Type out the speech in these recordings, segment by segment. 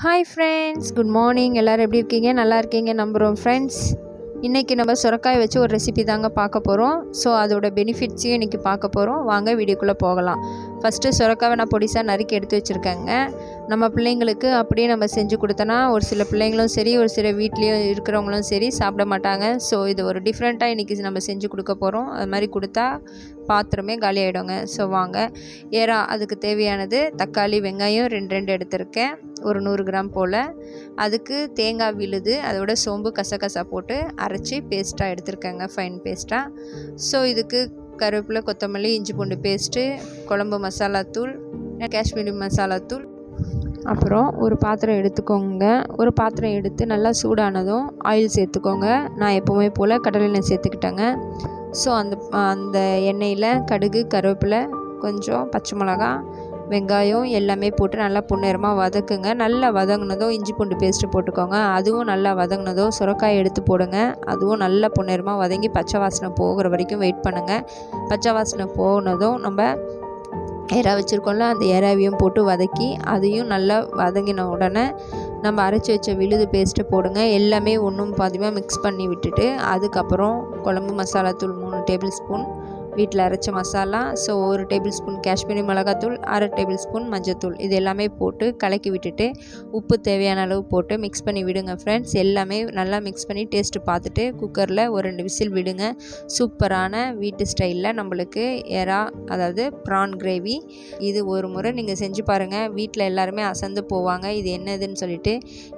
Hi friends good morning எல்லோரும் எப்படி இருக்கீங்க? நல்லா இருக்கீங்க நம்புகிறோம் ஃப்ரெண்ட்ஸ் இன்றைக்கி நம்ம சுரக்காய் வச்சு ஒரு ரெசிபி தாங்க பார்க்க போகிறோம் ஸோ அதோட பெனிஃபிட்ஸையும் இன்றைக்கி பார்க்க போகிறோம் வாங்க வீடியோக்குள்ளே போகலாம். ஃபஸ்ட்டு சுரக்காவை நான் பொடிசாக நறுக்கி எடுத்து வச்சுருக்கேங்க. நம்ம பிள்ளைங்களுக்கு அப்படியே நம்ம செஞ்சு கொடுத்தோன்னா ஒரு சில பிள்ளைங்களும் சரி ஒரு சில வீட்லேயும் இருக்கிறவங்களும் சரி சாப்பிட மாட்டாங்க. ஸோ இது ஒரு டிஃப்ரெண்ட்டாக இன்றைக்கி நம்ம செஞ்சு கொடுக்க போகிறோம் அது மாதிரி கொடுத்தா பாத்திரமே காலி ஸோ வாங்க. ஏறா அதுக்கு தேவையானது தக்காளி வெங்காயம் ரெண்டு ரெண்டு எடுத்திருக்கேன். ஒரு நூறு கிராம் போல். அதுக்கு தேங்காய் விழுது அதோட சோம்பு கசகசா போட்டு அரைச்சி பேஸ்ட்டாக எடுத்திருக்கேங்க ஃபைன் பேஸ்ட்டாக ஸோ இதுக்கு கருவேப்பிலை கொத்தமல்லி இஞ்சி பூண்டு பேஸ்ட்டு குழம்பு மசாலாத்தூள் காஷ்மீரி மசாலாத்தூள் அப்புறம் ஒரு பாத்திரம் எடுத்துக்கோங்க. ஒரு பாத்திரம் எடுத்து நல்லா சூடானதும் ஆயில் சேர்த்துக்கோங்க. நான் எப்போவுமே போல் கடலை எண்ணெய் சேர்த்துக்கிட்டேங்க. ஸோ அந்த அந்த எண்ணெயில் கடுகு கருவேப்பிலை கொஞ்சம் பச்சை மிளகா வெங்காயம் எல்லாமே போட்டு நல்லா பொன்னிறமாக வதக்குங்க. நல்லா வதங்கினதும் இஞ்சி பூண்டு பேஸ்ட்டு போட்டுக்கோங்க. அதுவும் நல்லா வதங்கினதும் சுரக்காய் எடுத்து போடுங்க. அதுவும் நல்லா பொன்னிறமாக வதங்கி பச்சை வாசனை போகிற வரைக்கும் வெயிட் பண்ணுங்கள் பச்சை வாசனை போனதும் நம்ம எறா வச்சுருக்கோம்ல அந்த எறாவையும் போட்டு வதக்கி அதையும் நல்லா வதங்கின உடனே நம்ம அரைச்சி வச்ச விழுது பேஸ்ட்டை போடுங்க. எல்லாமே ஒன்றும் பாதியமாக மிக்ஸ் பண்ணி விட்டுட்டு அதுக்கப்புறம் குழம்பு மசாலா தூள் மூணு டேபிள் ஸ்பூன் வீட்டில் அரைச்ச மசாலா ஸோ ஒரு டேபிள் ஸ்பூன் காஷ்மீரி மிளகாத்தூள் அரை டேபிள் ஸ்பூன் மஞ்சத்தூள். இது எல்லாமே போட்டு கலக்கி விட்டுட்டு உப்பு தேவையான அளவு போட்டு மிக்ஸ் பண்ணி விடுங்க ஃப்ரெண்ட்ஸ் எல்லாமே நல்லா மிக்ஸ் பண்ணி டேஸ்ட்டு பார்த்துட்டு குக்கரில் ஒரு ரெண்டு விசில் விடுங்க. சூப்பரான வீட்டு ஸ்டைலில் நம்மளுக்கு எறா அதாவது ப்ரான் கிரேவி இது ஒரு முறை நீங்கள் செஞ்சு பாருங்கள் வீட்டில் எல்லாருமே அசந்து போவாங்க. இது என்னதுன்னு சொல்லிட்டு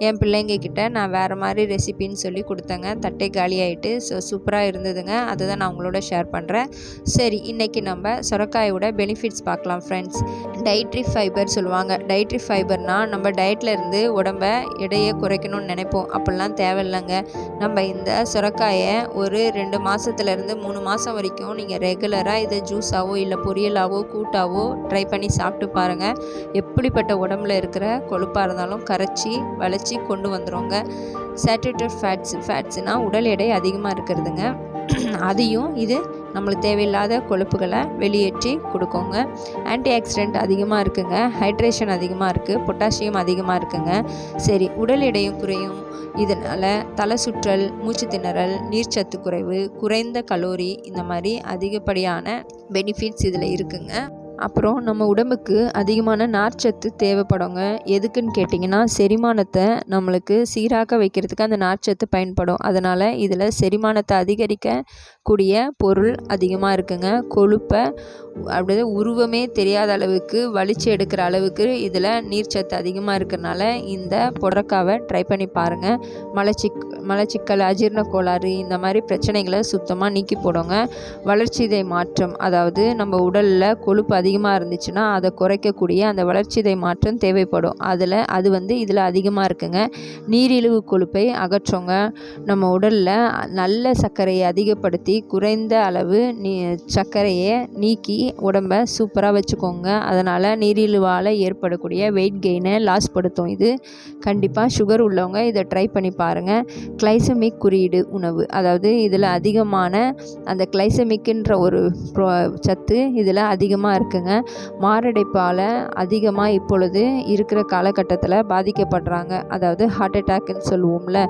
என் பிள்ளைங்க கிட்ட நான் வேறு மாதிரி ரெசிபின்னு சொல்லி கொடுத்தேங்க. தட்டை காலி ஆகிட்டு ஸோ சூப்பராக இருந்ததுங்க. அதை தான் நான் உங்களோட ஷேர் பண்ணுறேன் சரி இன்றைக்கி நம்ம சுரக்காயோட பெனிஃபிட்ஸ் பார்க்கலாம் ஃப்ரெண்ட்ஸ் டைட்ரி ஃபைபர் சொல்லுவாங்க. டைட்ரி ஃபைபர்னால் நம்ம டயட்டில் இருந்து உடம்ப எடையை குறைக்கணும்னு நினைப்போம். அப்படிலாம் தேவையில்லைங்க. நம்ம இந்த சுரக்காயை ஒரு ரெண்டு மாதத்துலேருந்து மூணு மாதம் வரைக்கும் நீங்கள் ரெகுலராக இதை ஜூஸாவோ இல்லை பொரியலாவோ கூட்டாவோ ட்ரை பண்ணி சாப்பிட்டு பாருங்கள் எப்படிப்பட்ட உடம்புல இருக்கிற கொழுப்பாக இருந்தாலும் கரைச்சி வளைச்சி கொண்டு வந்துடுவோங்க சேட்டேட்டட் ஃபேட்ஸ் ஃபேட்ஸ்னால் உடல் எடை அதிகமாக இருக்கிறதுங்க. அதையும் இது நம்மளுக்கு தேவையில்லாத கொழுப்புகளை வெளியேற்றி கொடுக்குங்க. ஆன்டி ஆக்சிடென்ட் அதிகமாக இருக்குங்க. ஹைட்ரேஷன் அதிகமாக இருக்குது பொட்டாசியம் அதிகமாக இருக்குங்க. சரி உடல் எடையும் குறையும். இதனால் தலை சுற்றல் மூச்சு திணறல் நீர்ச்சத்து குறைவு குறைந்த கலோரி இந்த மாதிரி அதிகப்படியான பெனிஃபிட்ஸ் இதில் இருக்குங்க. அப்புறம் நம்ம உடம்புக்கு அதிகமான நார்ச்சத்து தேவைப்படுங்க. எதுக்குன்னு கேட்டிங்கன்னா செரிமானத்தை நம்மளுக்கு சீராக்க வைக்கிறதுக்கு அந்த நார்ச்சத்து பயன்படும். அதனால் இதில் செரிமானத்தை அதிகரிக்கக்கூடிய பொருள் அதிகமாக இருக்குங்க. கொழுப்பை அப்படியே உருவமே தெரியாத அளவுக்கு வலிச்சு எடுக்கிற அளவுக்கு இதில் நீர்ச்சத்து அதிகமாக இருக்கிறனால இந்த புடக்காவை ட்ரை பண்ணி பாருங்கள் மலச்சிக் மலச்சிக்கல் அஜீரண கோளாறு இந்த மாதிரி பிரச்சனைகளை சுத்தமாக நீக்கி போடுங்க. வளர்ச்சிதை மாற்றம் அதாவது நம்ம உடலில் கொழுப்பு அதிக அதிகமாக இருந்துச்சுன்னா அதை குறைக்கக்கூடிய அந்த வளர்ச்சிதை மாற்றம் தேவைப்படும். அதில் அது வந்து இதில் அதிகமாக இருக்குங்க. நீரிழிவு கொழுப்பை அகற்றோங்க. நம்ம உடலில் நல்ல சர்க்கரையை அதிகப்படுத்தி குறைந்த அளவு நீ சர்க்கரையை நீக்கி உடம்பை சூப்பராக வச்சுக்கோங்க. அதனால் நீரிழிவால் ஏற்படக்கூடிய வெயிட் கெயினை லாஸ் படுத்தும். இது கண்டிப்பாக சுகர் உள்ளவங்க இதை ட்ரை பண்ணி பாருங்கள் கிளைசமிக் குறியீடு உணவு. அதாவது இதில் அதிகமான அந்த கிளைசமிக்குன்ற ஒரு ப்ரோ சத்து இதில் அதிகமாக இருக்குங்க. மாரடைப்பால் அதிகமாக இப்பொழுது இருக்கிற காலகட்டத்தில் பாதிக்கப்படுறாங்க. அதாவது ஹார்ட் அட்டாக்குன்னு சொல்லுவோம்ல.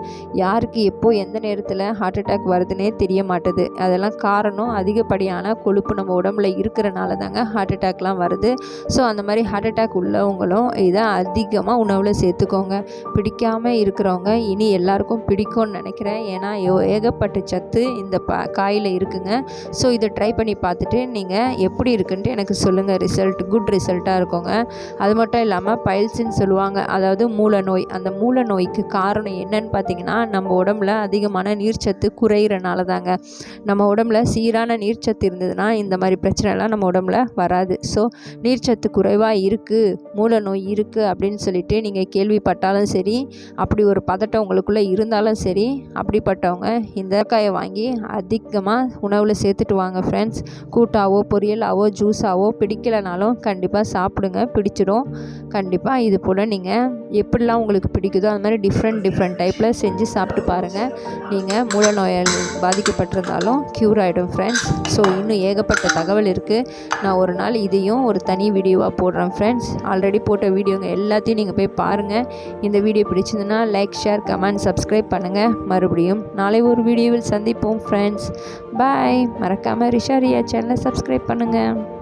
யாருக்கு எப்போ எந்த நேரத்தில் ஹார்ட் அட்டாக் வருதுன்னே தெரிய மாட்டுது. அதெல்லாம் காரணம் அதிகப்படியான கொழுப்பு நம்ம உடம்புல இருக்கிறனால தாங்க ஹார்ட் அட்டாக்லாம் வருது. ஸோ அந்த மாதிரி ஹார்ட் அட்டாக் உள்ளவங்களும் இதை அதிகமாக உணவில் சேர்த்துக்கோங்க. பிடிக்காமல் இருக்கிறவங்க இனி எல்லாருக்கும் பிடிக்கும்னு நினைக்கிறேன். ஏன்னா ஏகப்பட்ட சத்து இந்த ப காயில் இருக்குங்க. ஸோ இதை ட்ரை பண்ணி பார்த்துட்டு நீங்கள் எப்படி இருக்குன்ட்டு எனக்கு சொல்லுங்கள் ரிசல்ட் குட் ரிசல்ட்டாக இருக்குங்க. அது மட்டும் இல்லாமல் பைல்ஸ்ன்னு சொல்லுவாங்க. அதாவது மூல நோய் அந்த மூல நோய்க்கு காரணம் என்னன்னு பார்த்தீங்கன்னா நம்ம உடம்புல அதிகமான நீர்ச்சத்து குறையிறனால தாங்க நம்ம உடம்புல சீரான நீர்ச்சத்து இருந்ததுன்னா இந்த மாதிரி பிரச்சனைலாம் நம்ம உடம்புல வராது. ஸோ நீர்ச்சத்து குறைவாக இருக்குது மூல நோய் இருக்குது அப்படின்னு சொல்லிட்டு நீங்கள் கேள்விப்பட்டாலும் சரி அப்படி ஒரு பதட்டம் உங்களுக்குள்ளே இருந்தாலும் சரி அப்படிப்பட்டவங்க இந்த காயை வாங்கி அதிகமாக உணவில் சேர்த்துட்டு வாங்க ஃப்ரெண்ட்ஸ் கூட்டாவோ பொரியலாவோ ஜூஸாவோ பிடிக்கலைனாலும் கண்டிப்பாக சாப்பிடுங்க பிடிச்சிடும். கண்டிப்பாக இது போல் நீங்கள் எப்படிலாம் உங்களுக்கு பிடிக்குதோ அது மாதிரி டிஃப்ரெண்ட் டிஃப்ரெண்ட் டைப்பில் செஞ்சு சாப்பிட்டு பாருங்கள் நீங்கள் மூல நோயால் பாதிக்கப்பட்டிருந்தாலும் க்யூர் ஆகிடும் ஃப்ரெண்ட்ஸ் ஸோ இன்னும் ஏகப்பட்ட தகவல் இருக்குது நான் ஒரு நாள் இதையும் ஒரு தனி வீடியோவாக போடுறேன் ஃப்ரெண்ட்ஸ் ஆல்ரெடி போட்ட வீடியோங்க எல்லாத்தையும் நீங்கள் போய் பாருங்கள் இந்த வீடியோ பிடிச்சிருந்துன்னா லைக் ஷேர் கமெண்ட் சப்ஸ்கிரைப் பண்ணுங்கள் மறுபடியும் நாளை ஒரு வீடியோவில் சந்திப்போம் ஃப்ரெண்ட்ஸ் பாய் மறக்காமல் ரிஷா ரியா சேனலை சப்ஸ்கிரைப் பண்ணுங்கள்